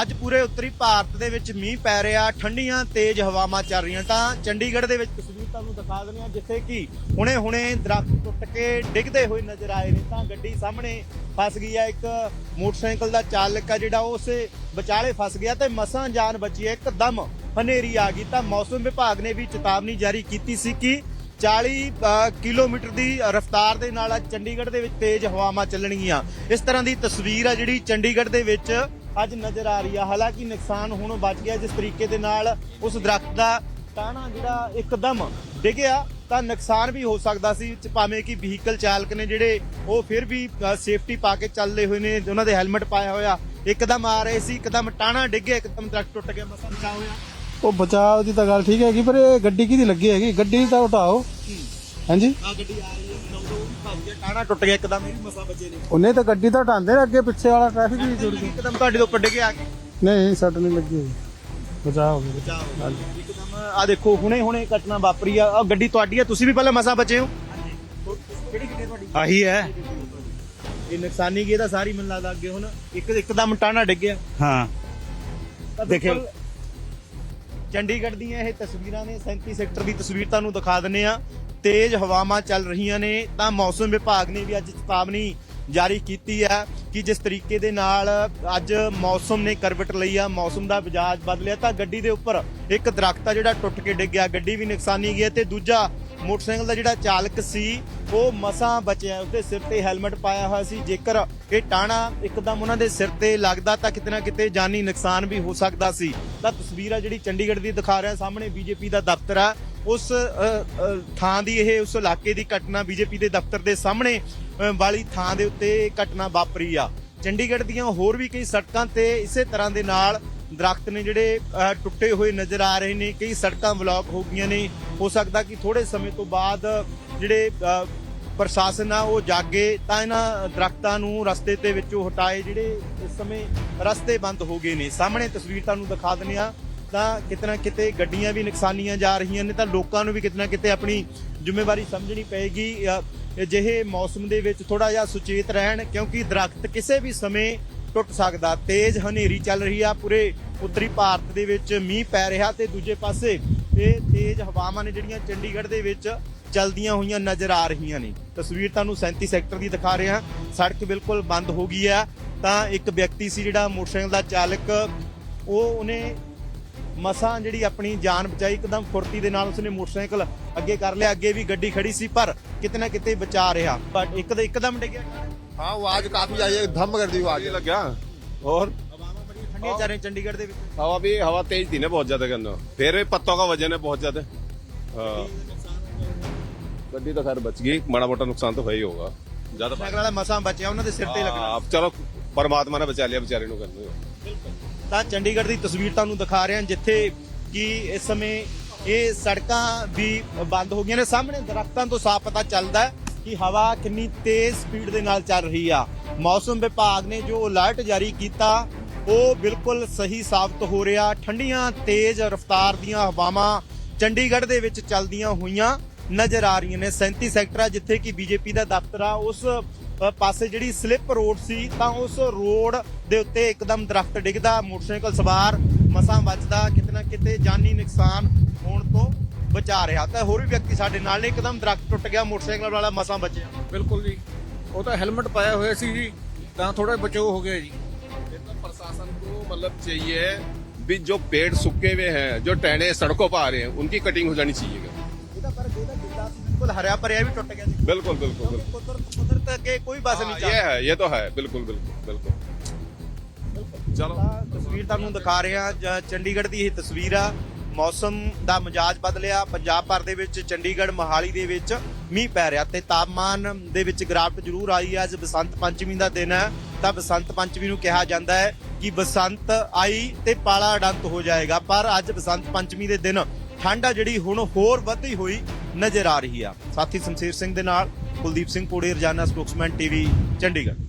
ਅੱਜ ਪੂਰੇ ਉੱਤਰੀ ਭਾਰਤ ਦੇ ਵਿੱਚ ਮੀਂਹ ਪੈ ਰਿਹਾ, ਠੰਡੀਆਂ, ਤੇਜ਼ ਹਵਾਵਾਂ ਚੱਲ ਰਹੀਆਂ ਤਾਂ ਚੰਡੀਗੜ੍ਹ ਦੇ ਵਿੱਚ ਤਸਵੀਰ ਤੁਹਾਨੂੰ ਦਿਖਾ ਦਿੰਦੇ ਹਾਂ, ਜਿੱਥੇ ਕਿ ਹੁਣੇ-ਹੁਣੇ ਦਰਖਤ ਟੁੱਟ ਕੇ ਡਿੱਗਦੇ ਹੋਏ ਨਜ਼ਰ ਆਏ ਨੇ ਤਾਂ ਗੱਡੀ ਸਾਹਮਣੇ ਫਸ ਗਈ ਹੈ, ਇੱਕ ਮੋਟਰਸਾਈਕਲ ਦਾ ਚਾਲਕ ਆ ਜਿਹੜਾ ਉਹ ਉਸੇ ਵਿਚਾਲੇ ਫਸ ਗਿਆ ਤੇ ਮਸਾਂ ਜਾਨ ਬਚੀ ਹੈ, ਇੱਕਦਮ ਹਨੇਰੀ ਆ ਗਈ ਤਾਂ ਮੌਸਮ ਵਿਭਾਗ ਨੇ ਵੀ ਚੇਤਾਵਨੀ ਜਾਰੀ ਕੀਤੀ ਸੀ ਕਿ 40 ਕਿਲੋਮੀਟਰ ਦੀ ਰਫ਼ਤਾਰ ਦੇ ਨਾਲ ਅੱਜ ਚੰਡੀਗੜ੍ਹ ਦੇ ਵਿੱਚ ਤੇਜ਼ ਹਵਾਵਾਂ ਚੱਲਣਗੀਆਂ। ਇਸ ਤਰ੍ਹਾਂ ਦੀ ਤਸਵੀਰ ਆ ਜਿਹੜੀ ਚੰਡੀਗੜ੍ਹ ਦੇ ਵਿੱਚ ਅੱਜ ਨਜ਼ਰ ਆ ਰਹੀ ਆ। ਹਾਲਾਂਕਿ ਨੁਕਸਾਨ ਹੁਣ ਬਚ ਗਿਆ ਜਿਸ ਤਰੀਕੇ ਦੇ ਨਾਲ ਉਸ ਦਰਖਤ ਦਾ ਟਾਹਣਾ ਜਿਹੜਾ ਇੱਕਦਮ ਡਿੱਗਿਆ ਤਾਂ ਨੁਕਸਾਨ ਵੀ ਹੋ ਸਕਦਾ ਸੀ ਭਾਵੇਂ ਕਿ ਵਹੀਕਲ ਚਾਲਕ ਨੇ ਜਿਹੜੇ ਉਹ ਫਿਰ ਵੀ ਸੇਫਟੀ ਪਾ ਕੇ ਚੱਲਦੇ ਹੋਏ ਨੇ ਉਹਨਾਂ ਦੇ ਹੈਲਮਟ ਪਾਇਆ ਹੋਇਆ। ਇੱਕਦਮ ਆ ਰਹੇ ਸੀ ਇੱਕਦਮ ਟਾਹਣਾ ਡਿੱਗਿਆ ਇੱਕਦਮ ਦਰਖਤ ਟੁੱਟ ਗਿਆ ਮਸਾ ਬਚਾ ਹੋਇਆ। ਉਹ ਬਚਾਅ ਦੀ ਤਾਂ ਗੱਲ ਠੀਕ ਹੈਗੀ ਪਰ ਇਹ ਗੱਡੀ ਕਿਹਦੀ ਲੱਗੀ ਹੈਗੀ? ਗੱਡੀ ਤਾਂ ਉਠਾਓ। ਹਾਂਜੀ। ਆ ਗੱਡੀ ਆ ਰਹੀ ਹੈ ਨੌ ਦੋ ਭੱਜ ਗਿਆ ਟਾਹਣਾ ਟੁੱਟ ਗਿਆ ਇੱਕਦਮ ਇਹ ਵੀ ਮਸਾ ਬਚੇ ਨੇ। ਉਹਨੇ ਤਾਂ ਗੱਡੀ ਤਾਂ ਉਠਾਉਂਦੇ ਨੇ ਅੱਗੇ ਪਿੱਛੇ ਵਾਲਾ ਟ੍ਰੈਫਿਕ ਵੀ ਜੁੜ ਗਿਆ। ਇੱਕਦਮ ਤੁਹਾਡੇ ਤੋਂ ਉੱਪਰ ਡਿੱਗੇ ਆ ਕੇ ਨਹੀਂ ਸੱਟ ਨਹੀਂ ਲੱਗੀ ਹੋਈ। ਬਚਾਅ ਹੋ ਗਿਆ। ਇੱਕਦਮ ਆ ਦੇਖੋ ਹੁਣੇ ਹੁਣੇ ਘਟਨਾ ਵਾਪਰੀ ਆ। ਆਹ ਗੱਡੀ ਤੁਹਾਡੀ ਆ ਤੁਸੀਂ ਵੀ ਪਹਿਲਾਂ ਮਸਾ ਬਚੇ ਹੋ। ਕਿਹੜੀ ਗੱਡੀ ਤੁਹਾਡੀ? ਆਹੀ ਹੈ। ਇਹ ਨੁਕਸਾਨੀ ਕੀ ਇਹਦਾ ਸਾਰੀ ਮੈਨੂੰ ਲੱਗਦਾ ਅੱਗੇ ਹੁਣ ਇੱਕ ਇੱਕਦਮ ਟਾਣਾ ਡਿੱਗਿਆ ਹਾਂ। ਤਾਂ ਦੇਖਿਓ। ਬਿਲਕੁਲ ਚੰਡੀਗੜ੍ਹ ਦੀਆਂ ਇਹ ਤਸਵੀਰਾਂ ਨੇ 37 ਸੈਕਟਰ ਦੀ ਤਸਵੀਰ ਤੁਹਾਨੂੰ ਦਿਖਾ ਦਿੰਨੇ ਆ ਤੇਜ਼ ਹਵਾਵਾਂ ਚੱਲ ਰਹੀਆਂ ਨੇ, ਤਾਂ ਮੌਸਮ ਵਿਭਾਗ ਨੇ ਵੀ ਅੱਜ ਚੇਤਾਵਨੀ ਜਾਰੀ ਕੀਤੀ ਹੈ ਕਿ ਜਿਸ ਤਰੀਕੇ ਦੇ ਨਾਲ ਅੱਜ ਮੌਸਮ ਨੇ ਕਰਵਟ ਲਈ ਆ, ਮੌਸਮ ਦਾ ਮਿਜਾਜ ਬਦਲਿਆ, ਤਾਂ ਗੱਡੀ ਦੇ ਉੱਪਰ ਇੱਕ ਦਰਖਤ ਆ ਜਿਹੜਾ ਟੁੱਟ ਕੇ ਡਿੱਗ ਗਿਆ, ਗੱਡੀ ਵੀ ਨੁਕਸਾਨੀ ਗਈ ਹੈ ਤੇ ਦੂਜਾ ਮੋਟਰਸਾਈਕਲ ਦਾ ਜਿਹੜਾ ਚਾਲਕ ਸੀ, ਉਹ ਮਸਾਂ ਬਚਿਆ, ਉਸਦੇ ਸਿਰ ਤੇ ਹੈਲਮਟ ਪਾਇਆ ਹੋਇਆ ਸੀ, ਜੇਕਰ ਇਹ ਟਾਣਾ ਇੱਕਦਮ ਉਹਨਾਂ ਦੇ ਸਿਰ ਤੇ ਲੱਗਦਾ ਤਾਂ ਕਿਤੇ ਨਾ ਕਿਤੇ ਜਾਨੀ ਨੁਕਸਾਨ ਵੀ ਹੋ ਸਕਦਾ ਸੀ। ਤਾਂ ਤਸਵੀਰ ਆ ਜਿਹੜੀ ਚੰਡੀਗੜ੍ਹ ਦੀ ਦਿਖਾ ਰਿਹਾ, ਸਾਹਮਣੇ ਬੀਜੇਪੀ ਦਾ ਦਫ਼ਤਰ ਆ ਉਸ ਥਾਂ ਦੀ ਇਹ ਉਸ ਇਲਾਕੇ ਦੀ ਘਟਨਾ ਬੀਜੇਪੀ ਦੇ ਦਫ਼ਤਰ ਦੇ ਸਾਹਮਣੇ ਵਾਲੀ ਥਾਂ ਦੇ ਉੱਤੇ ਘਟਨਾ ਵਾਪਰੀ ਆ। ਚੰਡੀਗੜ੍ਹ ਦੀਆਂ ਹੋਰ ਵੀ ਕਈ ਸੜਕਾਂ ਤੇ ਇਸੇ ਤਰ੍ਹਾਂ ਦੇ ਨਾਲ ਦਰਖਤ ਨੇ ਜਿਹੜੇ ਟੁੱਟੇ ਹੋਏ ਨਜ਼ਰ ਆ ਰਹੇ ਨੇ, ਕਈ ਸੜਕਾਂ ਬਲੌਕ ਹੋ ਗਈਆਂ ਨੇ। ਹੋ ਸਕਦਾ ਕਿ ਥੋੜੇ ਸਮੇਂ ਤੋਂ ਬਾਅਦ ਜਿਹੜੇ ਪ੍ਰਸ਼ਾਸਨ ਆ ਉਹ ਜਾਗੇ ਤਾਂ ਇਹਨਾਂ ਦਰਖਤਾਂ ਨੂੰ ਰਸਤੇ ਤੇ ਵਿੱਚੋਂ ਹਟਾਏ ਜਿਹੜੇ ਇਸ ਸਮੇਂ ਰਸਤੇ ਬੰਦ ਹੋ ਗਏ ਨੇ। ਸਾਹਮਣੇ ਤਸਵੀਰ ਤੁਹਾਨੂੰ ਦਿਖਾ ਦਿੰਦੇ ਆ ਤਾਂ ਕਿਤੇ ਨਾ ਕਿਤੇ ਗੱਡੀਆਂ ਵੀ ਨੁਕਸਾਨੀਆਂ ਜਾ ਰਹੀਆਂ ਨੇ ਤਾਂ ਲੋਕਾਂ ਨੂੰ ਵੀ ਕਿਤੇ ਨਾ ਕਿਤੇ ਆਪਣੀ ਜ਼ਿੰਮੇਵਾਰੀ ਸਮਝਣੀ ਪਏਗੀ। ਅਜਿਹੇ ਮੌਸਮ ਦੇ ਵਿੱਚ ਥੋੜਾ ਜਿਹਾ ਸੁਚੇਤ ਰਹਿਣ ਕਿਉਂਕਿ ਦਰਖਤ ਕਿਸੇ ਵੀ ਸਮੇਂ ਟੁੱਟ ਸਕਦਾ। ਤੇਜ਼ ਹਨੇਰੀ ਚੱਲ ਰਹੀ ਆ ਪੂਰੇ ਉੱਤਰੀ ਭਾਰਤ ਦੇ ਵਿੱਚ, ਮੀਂਹ ਪੈ ਰਿਹਾ ਤੇ ਦੂਜੇ ਪਾਸੇ ਇਹ ਤੇਜ਼ ਹਵਾਵਾਂ ਨੇ ਜਿਹੜੀਆਂ ਚੰਡੀਗੜ੍ਹ ਦੇ ਵਿੱਚ ਚਲਦੀਆਂ ਹੋਈਆਂ ਨਜ਼ਰ ਆ ਰਹੀਆਂ ਨੇ। ਤਸਵੀਰ ਤੁਹਾਨੂੰ 37 ਸੈਕਟਰ ਦੀ ਦਿਖਾ ਰਿਹਾ। ਸੜਕ ਬਿਲਕੁਲ ਬੰਦ ਹੋ ਗਈ ਆ। ਤਾਂ ਇੱਕ ਵਿਅਕਤੀ ਸੀ ਜਿਹੜਾ ਮੋਟਰਸਾਈਕਲ ਦਾ ਚਾਲਕ, ਉਹ ਉਹਨੇ ਮਸਾਂ ਜਿਹੜੀ ਆਪਣੀ ਜਾਨ ਬਚਾਈ ਇੱਕਦਮ ਫੁਰਤੀ ਦੇ ਨਾਲ ਉਸਨੇ ਮੋਟਰਸਾਈਕਲ ਅੱਗੇ ਕਰ ਲਿਆ ਅੱਗੇ ਵੀ ਗੱਡੀ ਖੜੀ ਸੀ ਪਰ ਕਿਤੇ ਨਾ ਕਿਤੇ ਬਚਾ ਰਿਹਾ ਬਟ ਇੱਕ ਦੇ ਇੱਕਦਮ ਡਿੱਗਿਆ हाँ वो आज काफी आई है धम कर दी वो आगे लग गया और ਹਵਾਵਾਂ ਬੜੀਆਂ ਠੰਡੀਆਂ ਚੱਲ ਰਹੀਆਂ ਚੰਡੀਗੜ੍ਹ ਦੇ ਵਿੱਚ हवा भी हवा तेज थी ना बहुत ज्यादा करना फिर भी पत्तों का वजन है बहुत ज्यादा हाँ गड्डी तो खैर बच गई बड़ा मोटा नुकसान तो वही होगा ज्यादा ਮੋਟਰਸਾਈਕਲ ਵਾਲਾ ਮਸਾਂ ਬਚਿਆ ਉਹਨਾਂ ਦੇ ਸਿਰ ਤੇ ਲੱਗਣਾ हाँ, अब चलो परमात्मा ने बचा लिया बेचारे नु करने ਤਾਂ ਚੰਡੀਗੜ੍ਹ ਦੀ ਤਸਵੀਰ ਤੁਹਾਨੂੰ ਦਿਖਾ ਰਹੇ ਹਾਂ, ਜਿੱਥੇ ਕਿ ਇਸ ਸਮੇਂ ਇਹ ਸੜਕਾਂ ਵੀ ਬੰਦ ਹੋ ਗਈਆਂ ਨੇ। ਸਾਹਮਣੇ ਦਰਖਤਾਂ ਤੋਂ ਸਾਫ਼ ਪਤਾ ਚੱਲਦਾ ਹੈ ਕਿ ਹਵਾ ਕਿੰਨੀ ਤੇਜ਼ ਸਪੀਡ ਦੇ ਨਾਲ ਚੱਲ ਰਹੀ ਆ। ਮੌਸਮ ਵਿਭਾਗ ਨੇ ਜੋ ਅਲਰਟ ਜਾਰੀ ਕੀਤਾ, ਉਹ ਬਿਲਕੁਲ ਸਹੀ ਸਾਬਤ ਹੋ ਰਿਹਾ। ਠੰਡੀਆਂ, ਤੇਜ਼ ਰਫ਼ਤਾਰ ਦੀਆਂ ਹਵਾਵਾਂ ਚੰਡੀਗੜ੍ਹ ਦੇ ਵਿੱਚ ਚੱਲਦੀਆਂ ਹੋਈਆਂ ਨਜ਼ਰ ਆ ਰਹੀਆਂ ਨੇ। 37 ਸੈਕਟਰ ਆ ਜਿੱਥੇ ਕਿ ਬੀਜੇਪੀ ਦਾ ਦਫ਼ਤਰ ਆ, ਉਸ ਪਾਸੇ ਜਿਹੜੀ ਸਲਿੱਪ ਰੋਡ ਸੀ ਤਾਂ ਉਸ ਰੋਡ ਦੇ ਉੱਤੇ ਇੱਕਦਮ ਦਰਖਤ ਡਿੱਗਦਾ ਮੋਟਰਸਾਈਕਲ ਸਵਾਰ ਮਸਾਂ ਬਚਦਾ ਕਿਤੇ ਨਾ ਕਿਤੇ ਜਾਨੀ ਨੁਕਸਾਨ ਹੋਣ ਤੋਂ ਬਚਾ ਰਿਹਾ ਤਾਂ ਹੋਰ ਵੀ ਵਿਅਕਤੀ ਸਾਡੇ ਨਾਲ ਨੇ ਇੱਕਦਮ ਦਰਖਤ ਟੁੱਟ ਗਿਆ ਮੋਟਰਸਾਈਕਲ ਵਾਲਾ ਮਸਾਂ ਬਚਿਆ ਬਿਲਕੁਲ ਜੀ ਉਹ ਤਾਂ ਹੈਲਮਟ ਪਾਇਆ ਹੋਇਆ ਸੀ ਜੀ ਤਾਂ ਥੋੜਾ ਬਚਾਓ ਹੋ ਗਿਆ ਜੀ तो प्रशासन को मतलब चाहिए भी जो पेड़ सूखे हुए हैं जो टहने सड़कों पर आ रहे हैं उनकी कटिंग हो जानी चाहिए ਇਹਦਾ ਪਰ ਇਹਦਾ ਗਿੱਲਾ ਸੀ ਬਿਲਕੁਲ ਹਰਿਆ ਭਰਿਆ ਵੀ ਟੁੱਟ ਗਿਆ ਸੀ बिल्कुल बिल्कुल बिल्कुल ਕੁਦਰਤ ਕੁਦਰਤ ਅੱਗੇ ਕੋਈ ਬਸ ਨਹੀਂ हाँ, ਚੱਲਦਾ ये है ये तो है बिल्कुल बिल्कुल बिल्कुल चलो ਤਾਂ ਤਸਵੀਰ ਤੁਹਾਨੂੰ ਦਿਖਾ ਰਹੇ ਹਾਂ ਜ- ਚੰਡੀਗੜ੍ਹ ਦੀ ਇਹ ਤਸਵੀਰ ਆ ਮੌਸਮ ਦਾ ਮਿਜਾਜ ਬਦਲਿਆ ਪੰਜਾਬ ਭਰ ਦੇ ਵਿੱਚ ਚੰਡੀਗੜ੍ਹ ਮੋਹਾਲੀ ਦੇ ਵਿੱਚ ਮੀਂਹ ਪੈ ਰਿਹਾ ਤੇ ਤਾਪਮਾਨ ਦੇ ਵਿੱਚ ਗਿਰਾਵਟ ਜ਼ਰੂਰ ਆਈ ਹੈ ਅੱਜ ਬਸੰਤ ਪੰਚਮੀ ਦਾ ਦਿਨ ਹੈ ਤਾਂ ਬਸੰਤ ਪੰਚਮੀ ਨੂੰ ਕਿਹਾ ਜਾਂਦਾ ਹੈ ਕਿ ਬਸੰਤ ਆਈ ਤੇ ਪਾਲਾ ਅਡੰਤ ਹੋ ਜਾਏਗਾ ਪਰ ਅੱਜ ਬਸੰਤ ਪੰਚਮੀ ਦੇ ਦਿਨ ਠੰਡ ਆ ਜਿਹੜੀ ਹੁਣ ਹੋਰ ਵਧਦੀ ਹੋਈ ਨਜ਼ਰ ਆ ਰਹੀ ਆ। ਸਾਥੀ ਸ਼ਮਸ਼ੇਰ ਸਿੰਘ ਦੇ ਨਾਲ ਕੁਲਦੀਪ ਸਿੰਘ ਕੋੜੇ ਰਜਾਨਾ ਸਪੋਕਸਮੈਨ ਟੀਵੀ, ਚੰਡੀਗੜ੍ਹ।